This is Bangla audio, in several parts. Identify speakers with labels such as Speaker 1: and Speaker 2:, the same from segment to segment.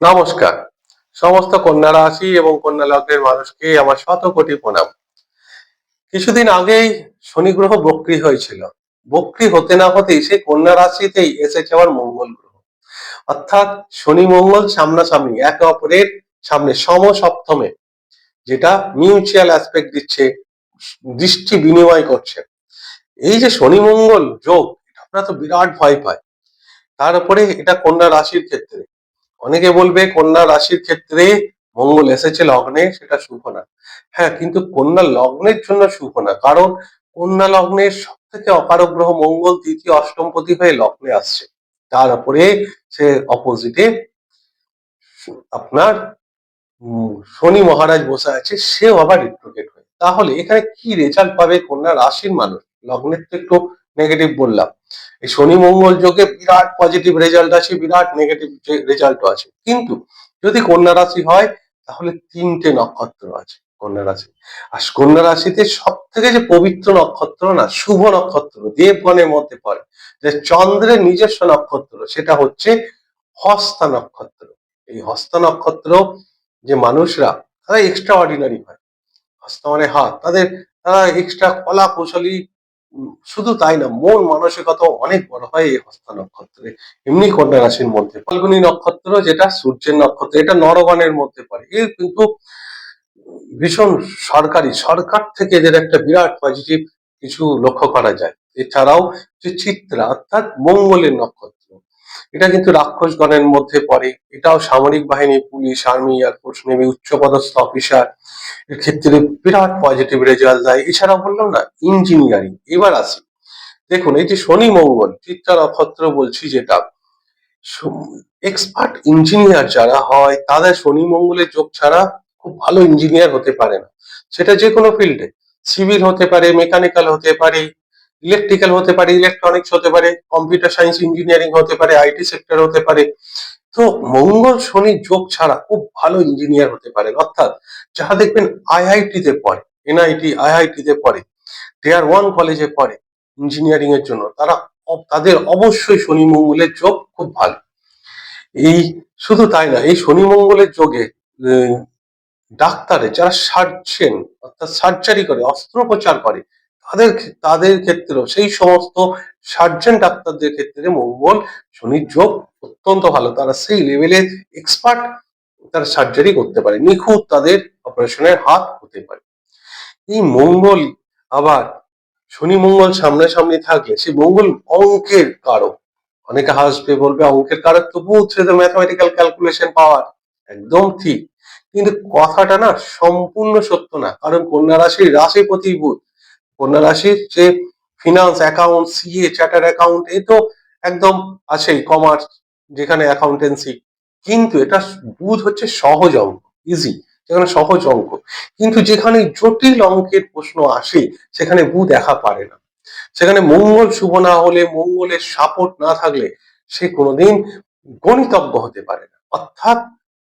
Speaker 1: নমস্কার। সমস্ত কন্যা রাশি এবং কন্যা লগ্নের মানুষকে আমার শত কোটি প্রণাম। কিছুদিন আগেই শনি গ্রহ বক্রি হয়েছিল। বক্রি হতে না হতেই সে কন্যা রাশিতেই এসেছে আবার মঙ্গল গ্রহ। অর্থাৎ শনি মঙ্গল সামনাসামনি একে অপরের সামনে সম সপ্তমে যেটা মিউচুয়াল অ্যাসপেক্ট দিচ্ছে, দৃষ্টি বিনিময় করছে। এই যে শনি মঙ্গল যোগ আপনারা তো বিরাট ভয় পায় তার উপরে এটা কন্যা রাশির ক্ষেত্রে। অনেকে বলবে কন্যা রাশির ক্ষেত্রে মঙ্গল এসেছে লগ্নে, সেটা শুভ না। হ্যাঁ কিন্তু কন্যা লগ্নের জন্য শুভ না, কারণ কন্যা লগ্নের সব থেকে অকারক গ্রহ মঙ্গল তৃতীয় অষ্টমপতি হয়ে লগ্নে আসছে। তার উপরে সে অপোজিটে আপনার শনি মহারাজ বসে আছে, সেও আবার রিট্রোগেট হয়ে। তাহলে এখানে কি রেজাল্ট পাবে কন্যা রাশির মানুষ? লগ্নের তো একটু নেগেটিভ বললাম। এই শনি মঙ্গল যোগে বিরাট পজিটিভ রেজাল্ট আছে, বিরাট নেগেটিভ রেজাল্টও আছে। কিন্তু যদি কন্যা রাশি হয়, তাহলে তিনটে নক্ষত্র আছে কন্যা রাশি। আর কন্যা রাশিতে সব থেকে যে পবিত্র নক্ষত্র না, শুভ নক্ষত্র, দেবগণের মধ্যে পড়ে, যে চন্দ্রের নিজস্ব নক্ষত্র, সেটা হচ্ছে হস্তা নক্ষত্র। এই হস্তা নক্ষত্র যে মানুষরা, তারা এক্সট্রা অর্ডিনারি হয়। হস্ত মানে হাত, তাদের তারা এক্সট্রা কলা কৌশলী শুধু তাই না, মন মানসিকতা অনেক বড় হয় এই হস্তা নক্ষত্রে। এমনি কন্যা রাশির মধ্যে ফাল্গুনি নক্ষত্র যেটা, সূর্যের নক্ষত্র, এটা নরগণের মধ্যে পড়ে। এর কিন্তু ভীষণ সরকারি, সরকার থেকে এদের একটা বিরাট পজিটিভ কিছু লক্ষ্য করা যায়। এছাড়াও যে চিত্রা, অর্থাৎ মঙ্গলের নক্ষত্র এটা কিন্তু রাক্ষসগণের মধ্যে পড়ে। এটাও সামরিক বাহিনী, পুলিশ, আর্মি এয়ারফোর্স নেভি উচ্চপদস্থ অফিসার এর ক্ষেত্রে বিরাট পজিটিভ রেজাল্ট দেয়। এছাড়াও বললাম না ইঞ্জিনিয়ারিং এবার আসি। দেখুন, এই যে শনি মঙ্গল চিত্রা নক্ষত্র বলছি যেটা এক্সপার্ট ইঞ্জিনিয়ার যারা হয়, তাদের শনি মঙ্গলের যোগ ছাড়া খুব ভালো ইঞ্জিনিয়ার হতে পারে না। সেটা যে কোনো ফিল্ডে সিভিল হতে পারে মেকানিক্যাল হতে পারে ইলেকট্রিক্যাল হতে পারে ইলেকট্রনিক্স হতে পারে কম্পিউটার সায়েন্স ইঞ্জিনিয়ারিং হতে পারে আইটি সেক্টর হতে পারে। তো মঙ্গল শনি যোগ ছাড়া খুব ভালো ইঞ্জিনিয়ার হতে পারেন। অর্থাৎ যারা দেখবেন আইআইটি তে পড়ে এনআইটি আইআইটি তে পড়ে টিয়ার ওয়ান কলেজে পড়ে ইঞ্জিনিয়ারিং এর জন্য। তারা তাদের অবশ্যই শনি মঙ্গলের যোগ খুব ভালো। এই শুধু তাই না, এই শনি মঙ্গলের যোগে ডাক্তারে যারা সার্জেন অর্থাৎ সার্জারি করে, অস্ত্রোপচার করে তাদের তাদের ক্ষেত্রেও সেই সমস্ত সার্জেন ডাক্তারদের ক্ষেত্রে মঙ্গল শনির যোগ অত্যন্ত ভালো। তারা সেই লেভেলের এক্সপার্ট তারা সার্জারি করতে পারে। নিখুঁত তাদের অপারেশনের হাত হতে পারে। এই মঙ্গল আবার শনি মঙ্গল সামনাসামনি থাকলে সেই মঙ্গল অঙ্কের কারক। অনেকে হাসবে, বলবে, অঙ্কের কারক তো বুধ সে তো ম্যাথমেটিক্যাল ক্যালকুলেশন পাওয়ার একদম ঠিক। কিন্তু কথাটা না সম্পূর্ণ সত্য না। কারণ কন্যা রাশির রাশিপতি বুধ কন্যা রাশির যে finance account CA charter account এ তো একদম আছেই কমার্স যেখানে অ্যাকাউন্টেন্সি কিন্তু এটা বুধ হচ্ছে সহজ অঙ্ক ইজি যেখানে সহজ অঙ্ক। কিন্তু যেখানে জটিল অঙ্কের প্রশ্ন আসে, সেখানে বুধ একা পারে না। সেখানে মঙ্গল শুভ না হলে, মঙ্গলের সাপোর্ট না থাকলে, সে কোনোদিন গণিতজ্ঞ হতে পারে না। অর্থাৎ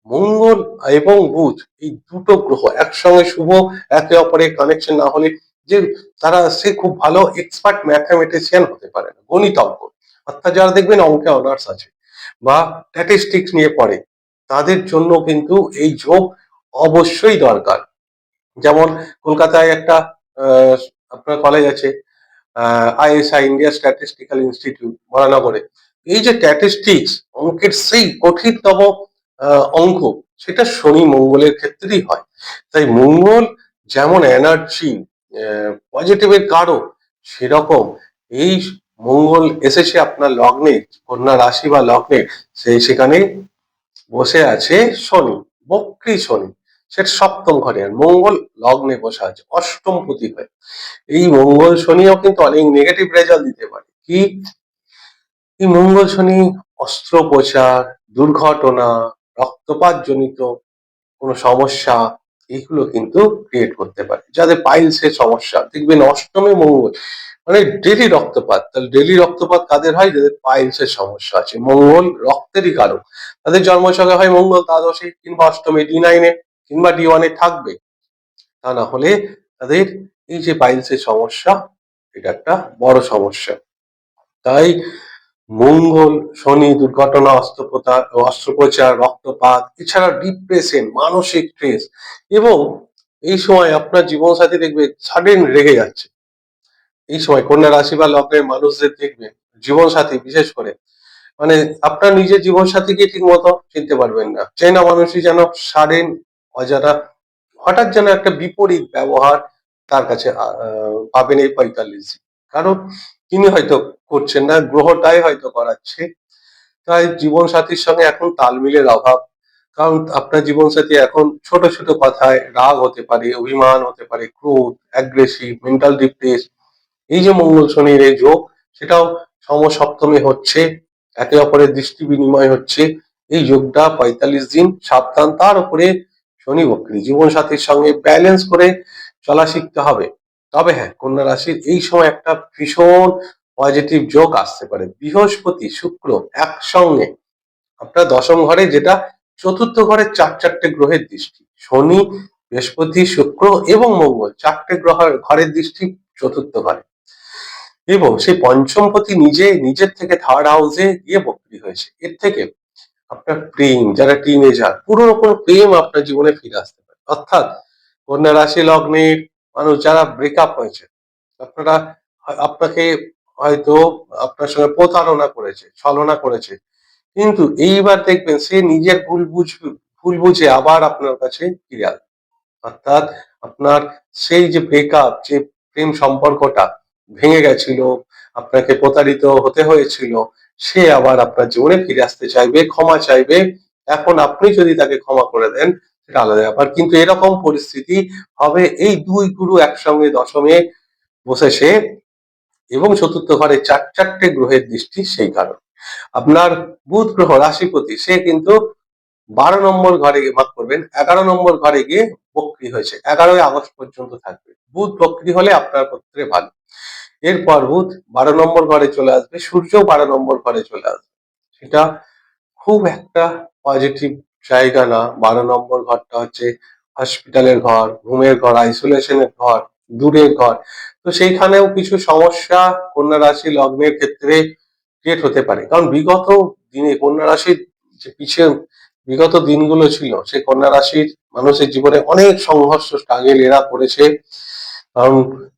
Speaker 1: মঙ্গল এবং বুধ, এই দুটো গ্রহ একসঙ্গে শুভ, একে অপরের কানেকশন না হলে যে তারা, সে খুব ভালো এক্সপার্ট ম্যাথামেটিশিয়ান হতে পারে না গণিতজ্ঞ অর্থাৎ যারা দেখবেন অঙ্কে অনার্স আছে বা স্ট্যাটিস্টিক্স নিয়ে পড়ে, তাদের জন্য কিন্তু এই ঝোঁক অবশ্যই দরকার। যেমন কলকাতায় একটা আপনার কলেজ আছে আইএসআই ইন্ডিয়া স্ট্যাটিস্টিক্যাল ইনস্টিটিউট বরানগরে এই যে স্ট্যাটিস্টিক্স অঙ্কের সেই কঠিনতম অঙ্ক, সেটা শনি মঙ্গলের ক্ষেত্রেই হয়। তাই মঙ্গল যেমন এনার্জি পজিটিভের কারক সেরকম এই মঙ্গল এসেছে আপনার লগ্নে, কন্যা রাশি বা লগ্নে সেই সেখানে বসে আছে শনি, বক্রী শনি, সেটা সপ্তম ঘরে, আর মঙ্গল লগ্নে বসে আছে, অষ্টম পতি হয় এই মঙ্গল শনিও কিন্তু অনেক নেগেটিভ রেজাল্ট দিতে পারে। কি? এই মঙ্গল শনি অস্ত্রোপচার, দুর্ঘটনা, রক্তপাত জনিত কোনো সমস্যা এইগুলো কিন্তু ক্রিয়েট করতে পারে। যাদের পাইলসের সমস্যা, দেখবেন অষ্টমে মঙ্গল মানে ডেলি রক্তপাত, তাহলে ডেলি রক্তপাত কাদের হয়? যাদের পাইলসের সমস্যা আছে। মঙ্গল রক্তেরই কারক। তাদের জন্মছকে হয় মঙ্গল দ্বাদশে কিংবা অষ্টমে ডি নাইনে কিংবা ডি ওয়ানে থাকবে। তা না হলে তাদের এই যে পাইলসের সমস্যা, এটা একটা বড় সমস্যা। তাই মঙ্গল, শনি, দুর্ঘটনা, অস্ত্রোপচার অস্ত্রোপচার, রক্তপাত, এছাড়া ডিপ্রেশন মানসিক স্ট্রেস এবং এই সময় আপনার জীবনসাথী দেখবে সাডেন রেগে যাচ্ছে। এই সময় কন্যা রাশি বা লগ্নের মানুষদের দেখবেন জীবনসাথী বিশেষ করে মানে আপনার নিজের জীবনসাথীকে ঠিক মতো চিনতে পারবেন না। চেনা মানুষই যেন সাডেন অজানা, হঠাৎ যেন একটা বিপরীত ব্যবহার তার কাছে পাবেন এই পঁয়তাল্লিশ কারণ তিনি হয়তো করছেন না, গ্রহটাই হয়তো করাচ্ছে। তাই জীবন সাথীর সঙ্গে এখন তালমিলের অভাব। কারণ আপনার জীবনসাথী এখন ছোট ছোট কথায় রাগ হতে পারে, অভিমান হতে পারে, ক্রোধ অ্যাগ্রেসিভ মেন্টাল ডিপ্রেস এই যে মঙ্গল শনির এই যোগ, সেটাও সমসপ্তমে হচ্ছে, একে অপরের দৃষ্টি বিনিময় হচ্ছে। এই যোগটা পঁয়তাল্লিশ দিন সাবধান, তার উপরে শনি বক্রী। জীবন সাথীর সঙ্গে ব্যালেন্স করে চলা শিখতে হবে। তবে হ্যাঁ কন্যা রাশির এই সময় একটা ভীষণ পজিটিভ যোগ আসতে পারে। বৃহস্পতি, শুক্র একসঙ্গে। আপনার দশম ঘরে যেটা, চতুর্থ ঘরে চার, চারটে গ্রহের দৃষ্টি। শনি, বৃহস্পতি, শুক্র এবং মঙ্গল চারটে গ্রহের, ঘরের দৃষ্টি চতুর্থ ঘরে। এবং সেই পঞ্চমপতি নিজে, নিজের থেকে থার্ড হাউসে গিয়ে বক্রি হয়েছে। এর থেকে আপনার প্রেম, যারা টিনেজার পুরনো কোনো প্রেম আপনার জীবনে ফিরে আসতে পারে। অর্থাৎ কন্যা রাশি লগ্নের মানুষ যারা ব্রেকআপ হয়েছে, আপনারা আপনাকে হয়তো আপনার সঙ্গে প্রতারণা করেছে, ছলনা করেছে। কিন্তু এইবার দেখবেন সে নিজের ভুল বুঝ, ভুল বুঝে আবার আপনার কাছে ফিরে আসবে অর্থাৎ আপনার সেই যে ব্রেকআপ যে প্রেম সম্পর্কটা ভেঙে গেছিল, আপনাকে প্রতারিত হতে হয়েছিল, সে আবার আপনার জীবনে ফিরে আসতে চাইবে, ক্ষমা চাইবে। এখন আপনি যদি তাকে ক্ষমা করে দেন সেটা আলাদা ব্যাপার। কিন্তু এরকম পরিস্থিতি হবে এই দুই গুরু একসঙ্গে দশমে বসেছে এবং চতুর্থ ঘরে চার, চারটে গ্রহের দৃষ্টি সেই কারণ। আপনার বুধ গ্রহ রাশিপতি, সে কিন্তু বারো নম্বর ঘরে গিয়ে মাফ করবেন। এগারো নম্বর ঘরে গিয়ে বক্রি হয়েছে। এগারোই আগস্ট পর্যন্ত থাকবে। বুধ বক্রি হলে আপনার ক্ষেত্রে ভালো এরপর বুধ বারো নম্বর ঘরে চলে আসবে। সূর্য বারো নম্বর ঘরে চলে আসবে। সেটা খুব একটা পজিটিভ জায়গা না বারো নম্বর ঘরটা হচ্ছে হসপিটালের ঘর ঘুমের ঘর আইসোলেশনের ঘর, দূরের ঘর। তো সেইখানেও কিছু সমস্যা কন্যা রাশি লগ্নের ক্ষেত্রে ক্রিয়েট হতে পারে। কারণ বিগত দিনে কন্যা রাশির যে পিছিয়ে বিগত দিনগুলো ছিল সেই কন্যা রাশির মানুষের জীবনে অনেক সংঘর্ষ স্ট্রাগেল এরা করেছে। কারণ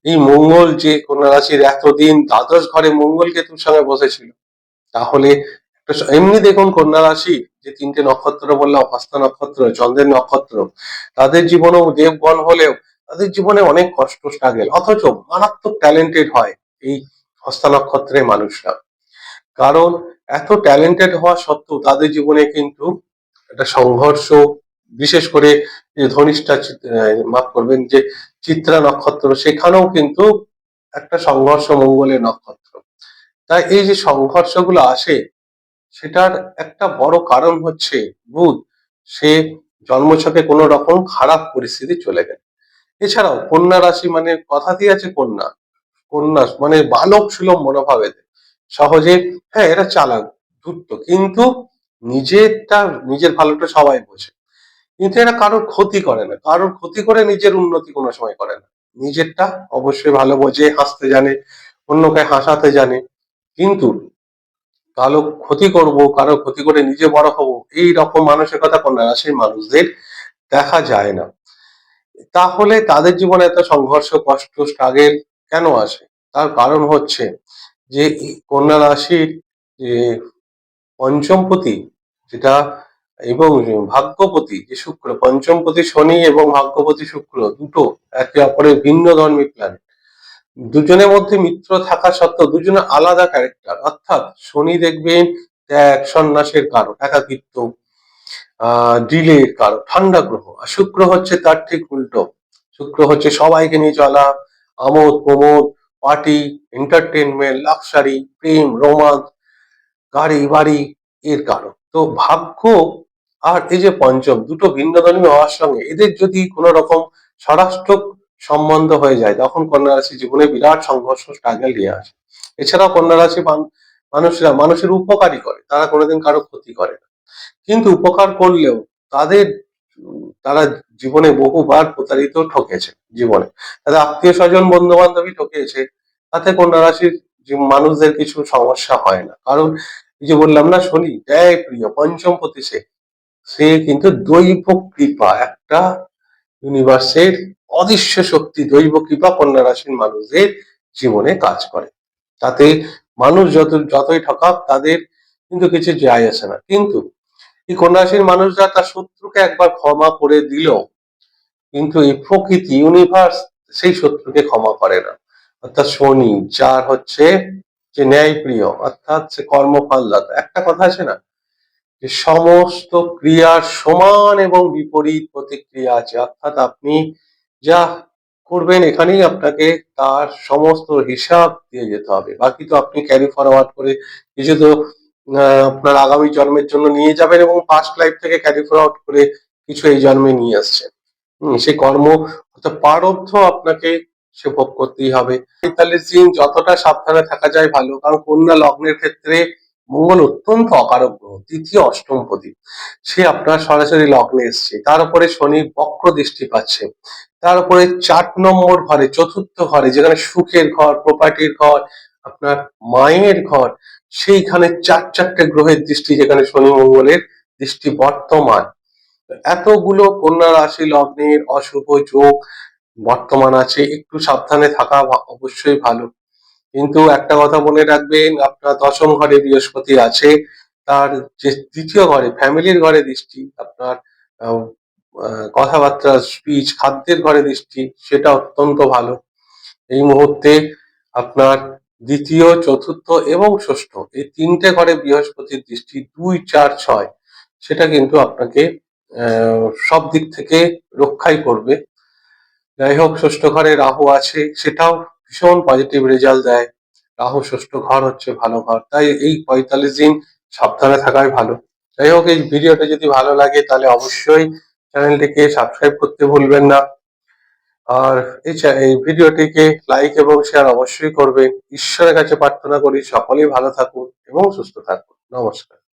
Speaker 1: এই মঙ্গল যে কন্যা রাশির এতদিন দ্বাদশ ঘরে মঙ্গল কেতুর সঙ্গে বসেছিল, তাহলে এমনি দেখুন কন্যা রাশি যে তিনটে নক্ষত্র বললাম হস্ত নক্ষত্র, চন্দ্রের নক্ষত্র, তাদের জীবনেও দেবগণ হলেও তাদের জীবনে অনেক কষ্ট স্ট্রাগেল অথচ মারাত্মক ট্যালেন্টেড হয় এই হস্ত নক্ষত্রের মানুষরা। কারণ এত ট্যালেন্টেড হওয়া সত্ত্বেও তাদের জীবনে কিন্তু একটা সংঘর্ষ, বিশেষ করে যে ধনিষ্ঠা মাফ করবেন, যে চিত্রা নক্ষত্র, সেখানেও কিন্তু একটা সংঘর্ষ মঙ্গলের নক্ষত্র। তাই এই যে সংঘর্ষগুলো আসে সেটার একটা বড় কারণ হচ্ছে বুধ সে জন্মছকে কোনো রকম খারাপ পরিস্থিতি চলে গেল। এছাড়াও কন্যা রাশি মানে কথাতেই আছে কন্যা। কন্যা মানে বালক সুলভ মনোভাবের। সহজে হ্যাঁ এরা চালাক, ধূর্ত, কিন্তু নিজেরটা, নিজের ভালোটা সবাই বোঝে। কিন্তু এরা কারোর ক্ষতি করে না। কারোর ক্ষতি করে নিজের উন্নতি কোনো সময় করে না। নিজেরটা অবশ্যই ভালো বোঝে, হাসতে জানে, অন্যকে হাসাতে জানে। কিন্তু কারও ক্ষতি করব, কারও ক্ষতি করে নিজে বড় হব, এই রকম মানসিকতা কন্যা রাশির মানুষদের দেখা যায় না। তাহলে তাদের জীবনে এত সংঘর্ষ, কষ্ট স্ট্রাগেল কেন আসে? তার কারণ হচ্ছে যে, কন্যা রাশির যে পঞ্চমপতি যেটা এবং ভাগ্যপতি যে শুক্র, পঞ্চমপতি শনি এবং ভাগ্যপতি শুক্র দুটো একে অপরের ভিন্ন ধর্মী প্ল্যানেট দুজনের মধ্যে মিত্র থাকা সত্ত্বেও দুজনে আলাদা ক্যারেক্টার অর্থাৎ শনি দেখবেন ত্যাগ, সন্ন্যাসের কারণ একাকিত্ব ডিলের কারণ ঠান্ডা গ্রহ। আর শুক্র হচ্ছে তার ঠিক উল্টো। শুক্র হচ্ছে সবাইকে নিয়ে চলা, আমোদ, প্রমোদ পার্টি এন্টারটেনমেন্ট লাক্সারি প্রেম রোমান্স গাড়ি, বাড়ি এর কারণ তো ভাগ্য আর এই যে পঞ্চম, দুটো ভিন্ন ধর্মী হওয়ার সঙ্গে এদের যদি কোনো রকম স্বরাষ্ট্র সম্বন্ধ হয়ে যায়। তখন কন্যা রাশি জীবনে বিরাট সংঘর্ষ স্ট্রাগল নিয়ে আসে। এছাড়াও কন্যা রাশি মানুষরা মানুষের উপকারী করে, তারা কোনোদিন কারও ক্ষতি করে না। কিন্তু উপকার করলেও তাদের, তারা জীবনে বহুবার প্রতারিত ঠকেছে জীবনে। তাদের আত্মীয় স্বজন বন্ধু বান্ধবী ঠকেছে তাতে কন্যা রাশির মানুষদের কিছু সমস্যা হয় না। কারণ এই যে বললাম না, শনি ন্যায় প্রিয়, পঞ্চম পতি সে সে কিন্তু দৈব কৃপা, একটা ইউনিভার্সের অদৃশ্য শক্তি দৈব কৃপা কন্যা রাশির মানুষদের জীবনে কাজ করে। তাতে মানুষ যত, যতই ঠকাক, তাদের কিন্তু কিছু যায় আসে না। কিন্তু এই কন্যা রাশির মানুষরা তার শত্রুকে একবার ক্ষমা করে দিল কিন্তু এই প্রকৃতি ইউনিভার্স সেই শত্রুকে ক্ষমা করে না। অর্থাৎ শনি, যার হচ্ছে যে ন্যায়প্রিয়, অর্থাৎ সে কর্মফলদাতা। একটা কথা আছে না? যে সমস্ত ক্রিয়ার সমান এবং বিপরীত প্রতিক্রিয়া আছে, অর্থাৎ আপনি যা করবেন এখানেই আপনাকে তার সমস্ত হিসাব দিয়ে যেতে হবে। বাকি তো আপনি ক্যারি ফরওয়ার্ড করে কিছু তো আপনার আগামী জন্মের জন্য নিয়ে যাবেন এবং পাস্ট লাইফ থেকে ক্যারি ফরওয়ার্ড করে কিছু এই জন্মে নিয়ে আসছেন। হম সেই কর্ম প্রারব্ধ আপনাকে সে ভোগ করতেই হবে। পঁয়তাল্লিশ দিন যতটা সাবধানে থাকা যায় ভালো, কারণ কন্যা লগ্নের ক্ষেত্রে মঙ্গল অত্যন্ত অকারক গ্রহ তৃতীয় অষ্টম প্রদীপ। সে আপনার সরাসরি লগ্নে এসছে। তার উপরে শনি বক্র দৃষ্টি পাচ্ছে। তার উপরে চার নম্বর ঘরে, চতুর্থ ঘরে, যেখানে সুখের ঘর, প্রপার্টির ঘর, আপনার মায়ের ঘর, সেইখানে চার চারটে গ্রহের দৃষ্টি, যেখানে শনি মঙ্গলের দৃষ্টি বর্তমান। এতগুলো কন্যা রাশি লগ্নের অশুভ যোগ বর্তমান আছে। একটু সাবধানে থাকা অবশ্যই ভালো। কিন্তু একটা কথা মনে রাখবেন, আপনার দশম ঘরে বৃহস্পতি আছে, তার যে দ্বিতীয় ঘরে, ফ্যামিলির ঘরে দৃষ্টি, আপনার কথাবার্তা স্পিচ খাদ্যের ঘরে দৃষ্টি, সেটা অত্যন্ত ভালো। এই মুহূর্তে আপনার দ্বিতীয়, চতুর্থ এবং ষষ্ঠ, এই তিনটে ঘরে বৃহস্পতির দৃষ্টি, দুই, চার, ছয়, সেটা কিন্তু আপনাকে সব দিক থেকে রক্ষাই করবে। যাই হোক, ষষ্ঠ ঘরে রাহু আছে, সেটাও ভীষণ পজিটিভ রেজাল্ট দেয়। রাহু, ষষ্ঠ ঘর হচ্ছে ভালো ঘর। তাই এই পঁয়তাল্লিশ দিন সাবধানে থাকাই ভালো। যাই হোক, এই ভিডিওটা যদি ভালো লাগে, তাহলে অবশ্যই চ্যানেলটিকে সাবস্ক্রাইব করতে ভুলবেন না। আর এই এই ভিডিওটিকে লাইক এবং শেয়ার অবশ্যই করবেন। ঈশ্বরের কাছে প্রার্থনা করি, সকলেই ভালো থাকুন এবং সুস্থ থাকুন। নমস্কার।